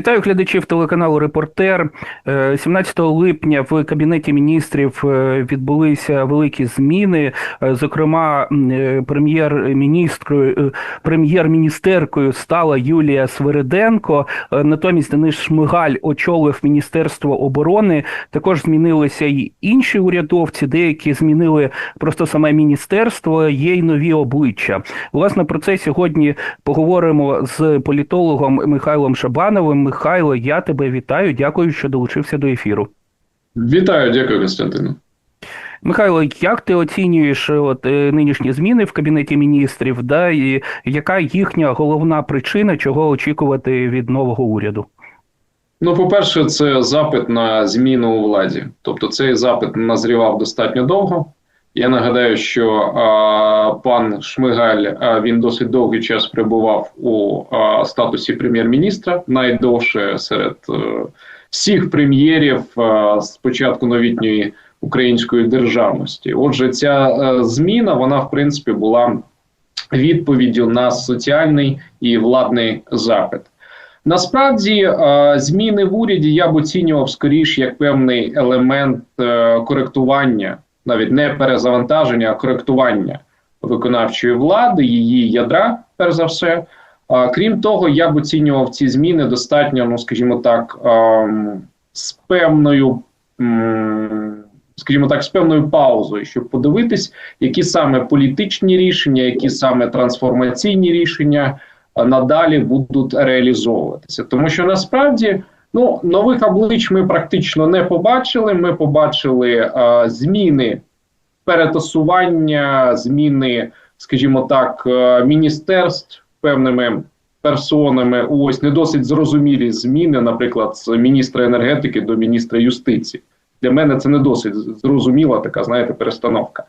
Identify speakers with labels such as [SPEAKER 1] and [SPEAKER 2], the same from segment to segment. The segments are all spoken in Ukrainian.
[SPEAKER 1] Вітаю глядачів телеканалу Репортер. 17 е, липня в кабінеті міністрів е, відбулися великі зміни. Е, зокрема, прем'єр-міністрою прем'єр-міністеркою стала Юлія Свириденко. Натомість Денис Шмигаль очолив Міністерство оборони. Також змінилися й інші урядовці. Деякі змінили просто саме міністерство. Є й нові обличчя. Власне про це сьогодні поговоримо з політологом Михайлом Шабановим. Михайло, я тебе вітаю. Дякую, що долучився до ефіру.
[SPEAKER 2] Вітаю, дякую, Константину.
[SPEAKER 1] Михайло, як ти оцінюєш от е, нинішні зміни в кабінеті міністрів? Да, і яка їхня головна причина, чого очікувати від нового уряду?
[SPEAKER 2] Ну, по-перше, це запит на зміну у владі. Тобто, цей запит назрівав достатньо довго. Я нагадаю, що а, пан Шмигаль а, він досить довгий час перебував у а, статусі прем'єр-міністра, найдовше серед а, е, всіх прем'єрів з початку новітньої української державності. Отже, ця а, е, зміна вона в принципі була відповіддю на соціальний і владний запит. Насправді зміни в уряді я б оцінював скоріш як певний елемент е, коректування навіть не перезавантаження, а коректування виконавчої влади, її ядра, перш за все. Крім того, я б оцінював ці зміни достатньо, ну скажімо так, з певною. Скажімо так, з певною паузою, щоб подивитись, які саме політичні рішення, які саме трансформаційні рішення надалі будуть реалізовуватися, тому що насправді Ну, нових облич ми практично не побачили. Ми побачили а, зміни перетасування, зміни, скажімо так, міністерств певними персонами. Ось не досить зрозумілі зміни, наприклад, з міністра енергетики до міністра юстиції. Для мене це не досить зрозуміла така, знаєте, перестановка.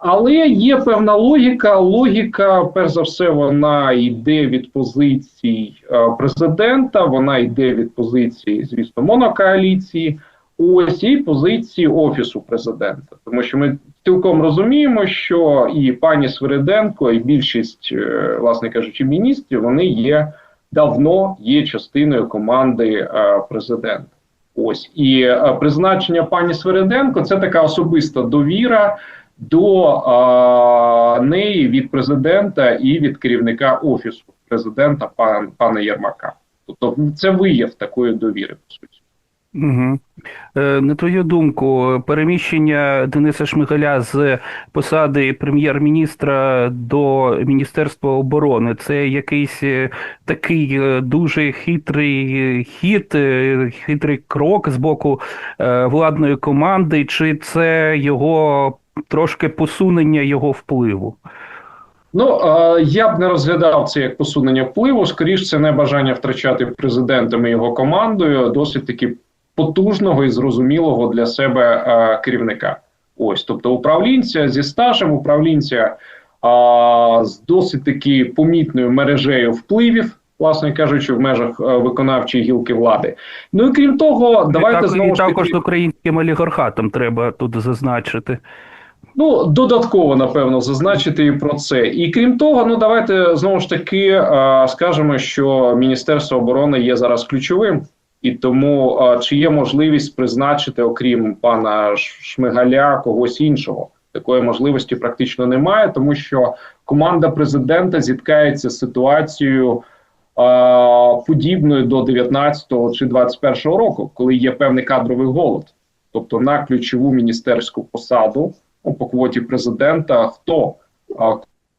[SPEAKER 2] Але є певна логіка. Логіка, перш за все, вона йде від позицій е, президента, вона йде від позиції, звісно, монокоаліції, ось і позиції офісу президента. Тому що ми цілком розуміємо, що і пані Свириденко, і більшість, е, власне кажучи, міністрів, вони є давно є частиною команди е, президента. Ось і призначення пані Свириденко це така особиста довіра до а, неї від президента і від керівника офісу президента пан, пана Єрмака. Тобто, це вияв такої довіри по суті.
[SPEAKER 1] Угу. На твою думку, переміщення Дениса Шмигаля з посади прем'єр-міністра до Міністерства оборони це якийсь е, такий е, дуже хитрий хід, хитрий крок з боку владної команди, чи це його трошки посунення його впливу?
[SPEAKER 2] Ну я б не розглядав це як посунення впливу. Скоріше, це не бажання втрачати президентом і його командою досить таки потужного і зрозумілого для себе керівника. Ось, тобто, управлінця зі стажем, управлінця а, з досить таки помітною мережею впливів. Власне кажучи, в межах виконавчої гілки влади. Ну і крім того, давайте
[SPEAKER 1] і
[SPEAKER 2] знову
[SPEAKER 1] і також таки... українським олігархатом треба тут зазначити.
[SPEAKER 2] Ну, додатково напевно зазначити і про це. І крім того, ну давайте знову ж таки скажемо, що Міністерство оборони є зараз ключовим, і тому чи є можливість призначити, окрім пана Шмигаля, когось іншого. Такої можливості практично немає, тому що команда президента зіткається з ситуацією а, подібною до 19-го чи 21-го року, коли є певний кадровий голод, тобто на ключову міністерську посаду. По квоті президента, хто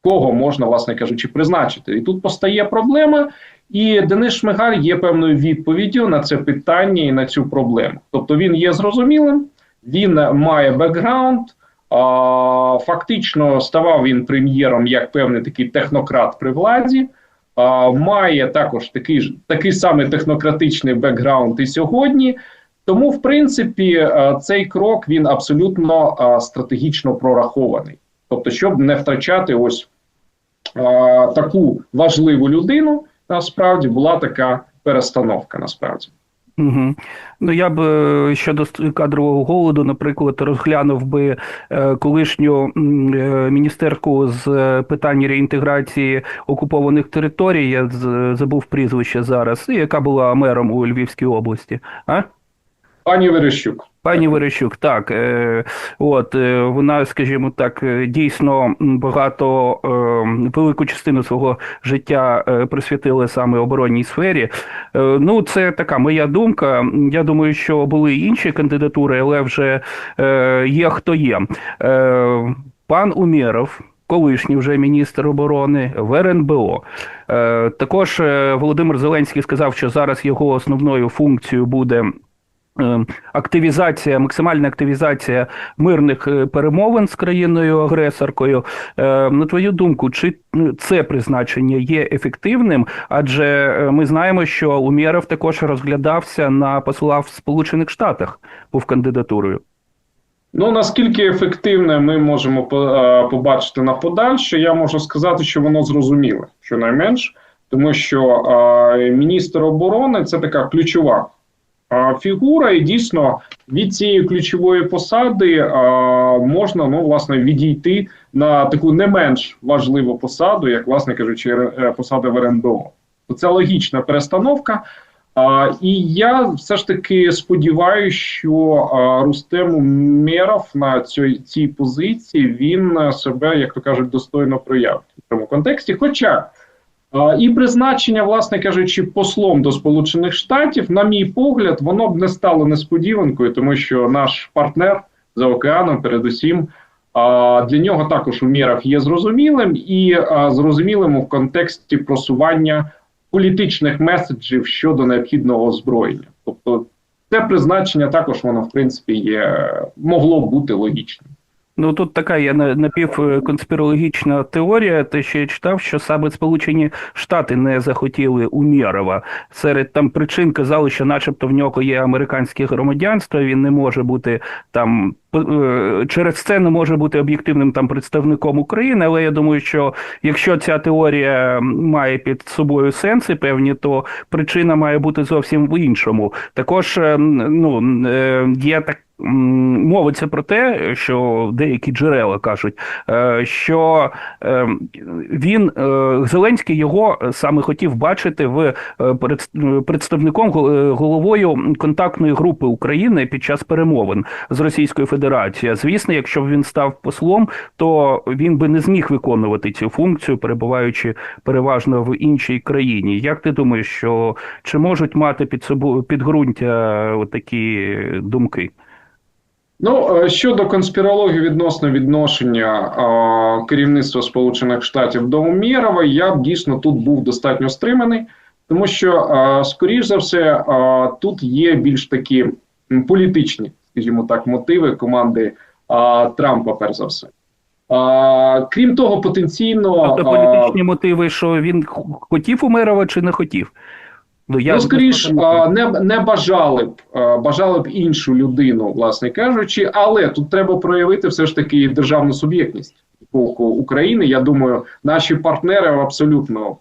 [SPEAKER 2] кого можна, власне кажучи, призначити. І тут постає проблема, і Денис Шмигаль є певною відповіддю на це питання і на цю проблему. Тобто він є зрозумілим, він має бекграунд. Фактично ставав він прем'єром як певний такий технократ при владі. Має також такий такий самий технократичний бекграунд і сьогодні. Тому, в принципі, е, цей крок він абсолютно е, стратегічно прорахований. Тобто, щоб не втрачати ось е, таку важливу людину, насправді була така перестановка. Насправді.
[SPEAKER 1] Угу. Ну я б щодо кадрового голоду, наприклад, розглянув би колишню міністерку з питань реінтеграції окупованих територій. Я забув прізвище зараз, яка була мером у Львівській області. А?
[SPEAKER 2] Пані Верещук.
[SPEAKER 1] Пані Верещук, так е, от е, вона, скажімо так, е, дійсно багато велику частину свого життя присвятила саме оборонній сфері. Ну, це така моя думка. Я думаю, що були інші кандидатури, але вже є хто є. Пан Умєров. Колишній вже міністр оборони в РНБО. Також Володимир Зеленський сказав, що зараз його основною функцією буде активізація, максимальна активізація мирних е, перемовин з країною-агресоркою. Е, на твою думку, чи це призначення є ефективним? Адже ми знаємо, що Умєров також розглядався на посла в Сполучених Штатах, був кандидатурою.
[SPEAKER 2] Ну наскільки ефективне ми можемо побачити на подальше, я можу сказати, що воно зрозуміле, щонайменш, тому що міністр оборони це така ключова фігура, і дійсно від цієї ключової посади можна ну власне відійти на таку не менш важливу посаду, як власне кажучи, е, посада в РНБО. Це логічна перестановка. А, І я все ж таки сподіваюся, що а, Рустем Умєров на цій цій позиції він себе, як то кажуть, достойно проявить в цьому контексті. Хоча і призначення, власне кажучи, послом до Сполучених Штатів, на мій погляд, воно б не стало несподіванкою, тому що наш партнер за океаном, передусім, для нього також у мірах є зрозумілим і зрозумілим в контексті просування політичних меседжів щодо необхідного озброєння. Тобто, це призначення також воно в принципі є могло бути логічним.
[SPEAKER 1] Ну тут така є напівконспірологічна теорія. Те, що я читав, що саме Сполучені Штати не захотіли Умєрова. Серед там причин казали, що, начебто, в нього є американське громадянство. Він не може бути там е, через це не може бути об'єктивним там представником України. Але я думаю, що якщо ця теорія має під собою сенси певні, то причина має бути зовсім в іншому. Також ем, ну е, є так мовиться про те, що деякі джерела кажуть, е, що е, він е, Зеленський його саме хотів бачити в представником головою контактної групи України під час перемовин з Російською Федерацією. Звісно, якщо б він став послом, то він би не зміг виконувати цю функцію, перебуваючи переважно в іншій країні. Як ти думаєш, що чи можуть мати під собою підґрунтя такі думки?
[SPEAKER 2] Ну е, щодо конспірології відносно відношення а, керівництва Сполучених Штатів до Умєрова, я б дійсно тут був достатньо стриманий, тому що, а, скоріш за все, а, тут є більш такі політичні, скажімо так, мотиви команди а, Трампа, перш за все. А, Крім того, потенційно
[SPEAKER 1] тобто політичні а, мотиви, що він хотів Умерова чи не хотів.
[SPEAKER 2] Ну, я ну, скоріш не не бажали б бажали б іншу людину, власне кажучи, але тут треба проявити все ж таки державну суб'єктність боку України. Я думаю, наші партнери абсолютно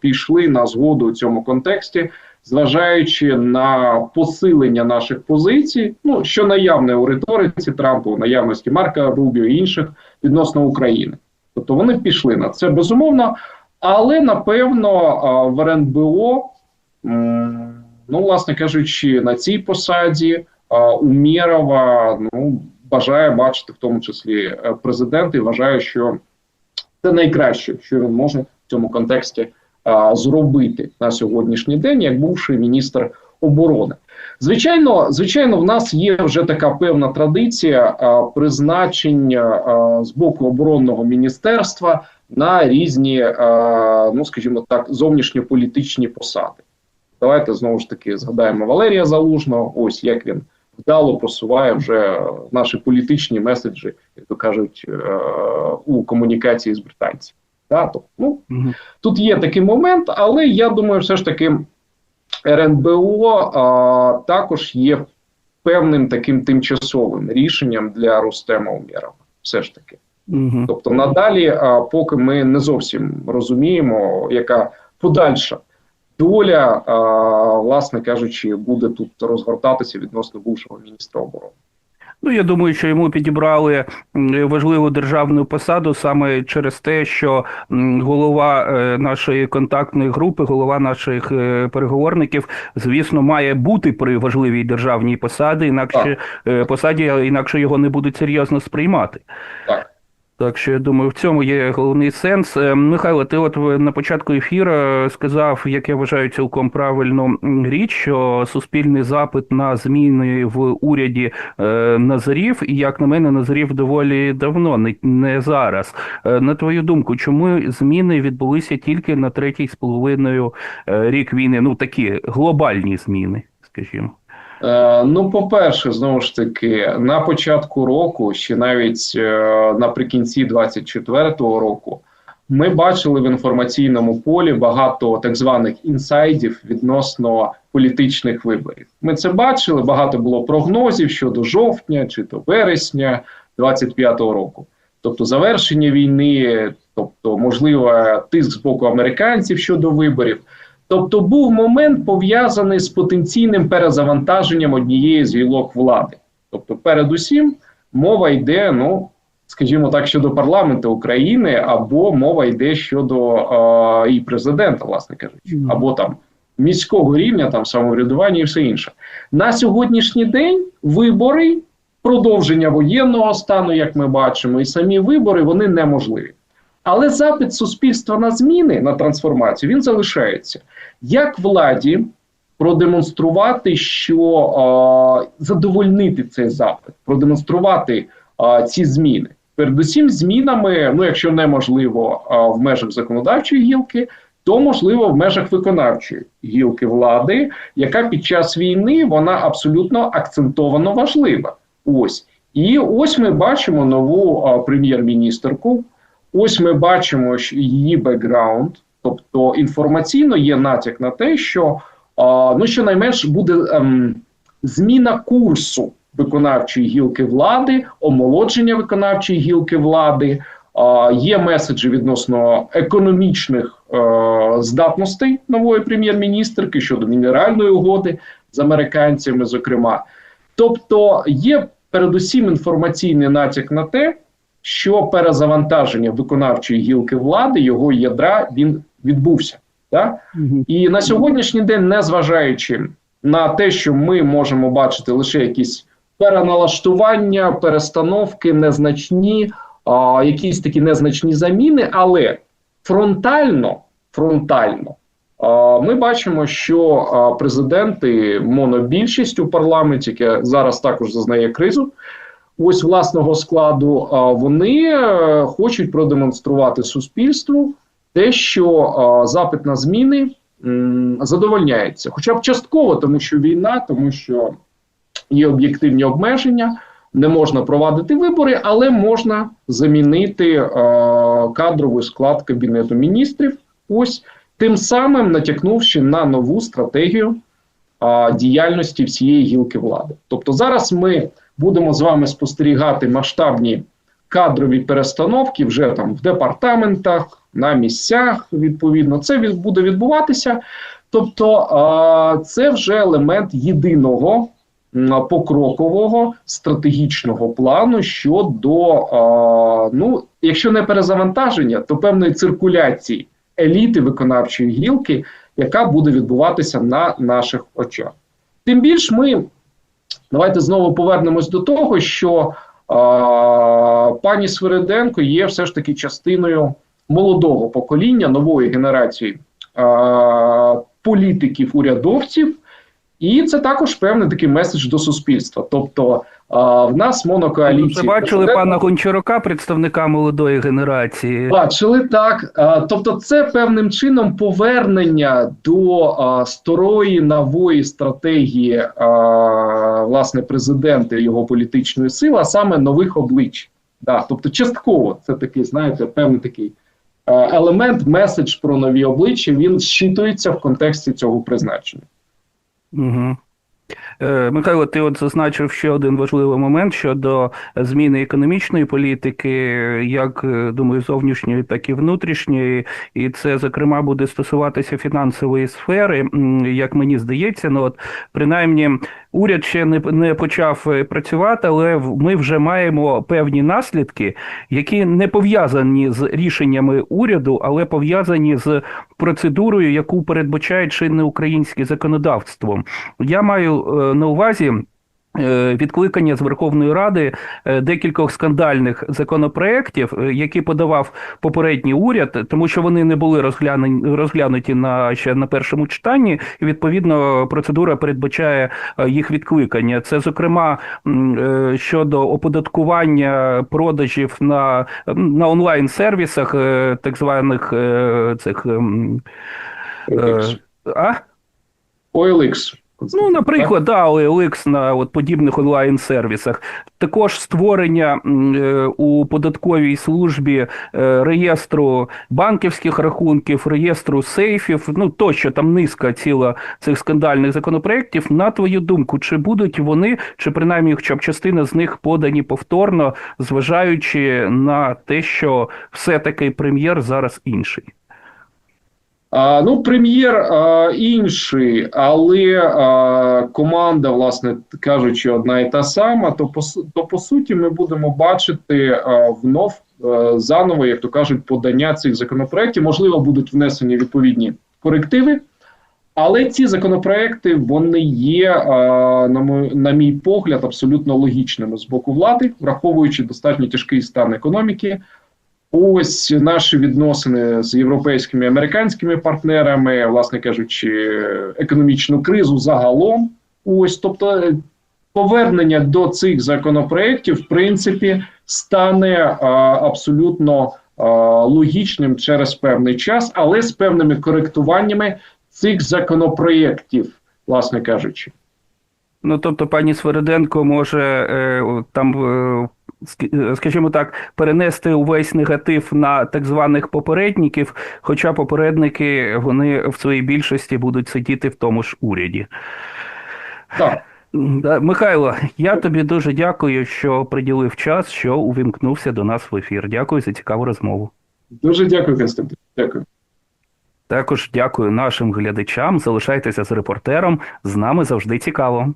[SPEAKER 2] пішли на згоду у цьому контексті, зважаючи на посилення наших позицій, ну що наявне у риториці Трампу, у наявності Марка Рубіо і інших відносно України. Тобто вони пішли на це безумовно, але напевно в РНБО. Ну, власне кажучи, на цій посаді Умєрова ну, бажає бачити в тому числі е, президент і вважає, що це найкраще, що він може в цьому контексті зробити на сьогоднішній день, як бувший міністр оборони. Звичайно, звичайно, в нас є вже така певна традиція а, призначення а, з боку оборонного міністерства на різні, а, ну скажімо так, зовнішньополітичні посади. Давайте знову ж таки згадаємо Валерія Залужного. Ось як він вдало просуває вже наші політичні меседжі, як то кажуть, е, у комунікації з британцями. Да, ну, угу. Тут є такий момент, але я думаю, все ж таки РНБО а, також є певним таким тимчасовим рішенням для Рустема Умєрова. Все ж таки. Угу. Тобто, надалі, а, поки ми не зовсім розуміємо, яка подальша доля, а, власне кажучи, буде тут розгортатися відносно бувшого міністра оборони.
[SPEAKER 1] Ну, я думаю, що йому підібрали важливу державну посаду саме через те, що голова е, нашої контактної групи, голова наших е, переговорників, звісно, має бути при важливій державній посаді, інакше е, посаді, інакше його не будуть серйозно сприймати.
[SPEAKER 2] Так.
[SPEAKER 1] Так що я думаю, в цьому є головний сенс. Е, Михайло, ти от на початку ефіру сказав, як я вважаю, цілком правильну річ, що суспільний запит на зміни в уряді е, назрів, і як на мене, назрів доволі давно, не, зараз. Е, на твою думку, чому зміни відбулися тільки на третій з половиною рік війни? Ну такі глобальні зміни, скажімо.
[SPEAKER 2] Е, Ну, по-перше, знову ж таки, на початку року, ще навіть е, наприкінці 24-го року, ми бачили в інформаційному полі багато так званих інсайдів відносно політичних виборів. Ми це бачили. Багато було прогнозів щодо жовтня чи то вересня 25-го року. Тобто завершення війни, тобто, можливо, тиск з боку американців щодо виборів. Тобто був момент пов'язаний з потенційним перезавантаженням однієї з гілок влади. Тобто, передусім, мова йде, ну скажімо так, щодо парламенту України, або мова йде щодо е, і президента, власне кажучи, або там міського рівня, там самоврядування і все інше. На сьогоднішній день вибори, продовження воєнного стану, як ми бачимо, і самі вибори вони неможливі. Але запит суспільства на зміни, на трансформацію, він залишається. Як владі продемонструвати, що е, задовольнити цей запит, продемонструвати е, ці зміни. Передусім, змінами, ну якщо неможливо е, в межах законодавчої гілки, то можливо в межах виконавчої гілки влади, яка під час війни вона абсолютно акцентовано важлива. Ось і ось ми бачимо нову прем'єр-міністерку. Ось ми бачимо її бекграунд, тобто інформаційно є натяк на те, що ну щонайменш буде ем, зміна курсу виконавчої гілки влади, омолодження виконавчої гілки влади. Є меседжі відносно економічних е, здатностей нової прем'єр-міністерки щодо мінеральної угоди з американцями, зокрема. Тобто є передусім інформаційний натяк на те, що перезавантаження виконавчої гілки влади, його ядра, він відбувся. Так? І на сьогоднішній день, незважаючи на те, що ми можемо бачити лише якісь переналаштування, перестановки, незначні, а, якісь такі незначні заміни, але фронтально, фронтально ми бачимо, що президенти монобільшість у парламенті, яке зараз також зазнає кризу, ось власного складу, вони е, хочуть продемонструвати суспільству те, що запит на зміни задовольняється, хоча б частково, тому що війна, тому що є об'єктивні обмеження, не можна провадити вибори, але можна замінити е, кадровий склад кабінету міністрів. Ось тим самим натякнувши на нову стратегію діяльності всієї гілки влади. Тобто зараз ми будемо з вами спостерігати масштабні кадрові перестановки вже там в департаментах, на місцях. Відповідно, це буде відбуватися. Тобто, це вже елемент єдиного покрокового стратегічного плану щодо, ну, якщо не перезавантаження, то певної циркуляції еліти виконавчої гілки, яка буде відбуватися на наших очах. Тим більш ми давайте знову повернемось до того, що е, пані Свириденко є все ж таки частиною молодого покоління, нової генерації е, політиків, урядовців. І це також певний такий меседж до суспільства. Тобто а, в нас
[SPEAKER 1] Ви
[SPEAKER 2] монокоаліції
[SPEAKER 1] бачили пана Гончарука, представника молодої генерації.
[SPEAKER 2] Бачили так. А, тобто, це певним чином повернення до а, старої нової стратегії а, власне президента і його політичної сили, а саме нових облич. Да, тобто, частково це такий, знаєте, певний такий е, елемент, меседж про нові обличчя. Він щитується в контексті цього призначення.
[SPEAKER 1] Угу. Е, Михайло, ти от зазначив ще один важливий момент щодо зміни економічної політики, як е, думаю, зовнішньої, так і внутрішньої, і це зокрема буде стосуватися фінансової сфери. Як мені здається, ну от принаймні уряд ще не, не почав е, працювати, але ми вже маємо певні наслідки, які не пов'язані з рішеннями уряду, але пов'язані з процедурою, яку передбачає чинне українське законодавство. Я маю е, на увазі. Е, Відкликання з Верховної Ради е, декількох скандальних законопроєктів, е, які подавав попередній уряд, тому що вони не були розглянені розглянуті на ще на першому читанні, і відповідно процедура передбачає їх відкликання. Це зокрема щодо оподаткування продажів на, на онлайн сервісах, так званих цих ем, е, а?
[SPEAKER 2] OLX.
[SPEAKER 1] Ну, наприклад, да, OLX на от подібних онлайн-сервісах. Також створення е, у податковій службі е, реєстру банківських рахунків, реєстру сейфів. Ну тощо там низка ціла цих скандальних законопроєктів. На твою думку, чи будуть вони, чи принаймні хоча б частина з них подані повторно, зважаючи на те, що все-таки прем'єр зараз інший?
[SPEAKER 2] Ну, прем'єр інший, але команда, власне кажучи, одна і та сама. То по то по суті ми будемо бачити внов заново, як то кажуть, подання цих законопроєктів. Можливо, будуть внесені відповідні корективи. Але ці законопроекти вони є, на мой, на мій погляд, абсолютно логічними з боку влади, враховуючи достатньо тяжкий стан економіки. Ось наші відносини з європейськими американськими партнерами, власне кажучи, економічну кризу загалом. Ось, тобто, е, повернення до цих законопроєктів, в принципі, стане а, абсолютно а, логічним через певний час, але з певними коректуваннями цих законопроєктів, власне кажучи.
[SPEAKER 1] Ну, тобто, пані Свериденко може е, там, е, е, скажімо так, перенести увесь негатив на так званих попередників, хоча попередники вони в своїй більшості будуть сидіти в тому ж уряді.
[SPEAKER 2] Так.
[SPEAKER 1] Михайло, я тобі дуже дякую, що приділив час, що увімкнувся до нас в ефір. Дякую за цікаву розмову.
[SPEAKER 2] Дуже дякую, Константин. Дякую.
[SPEAKER 1] Також дякую нашим глядачам. Залишайтеся з репортером. З нами завжди цікаво.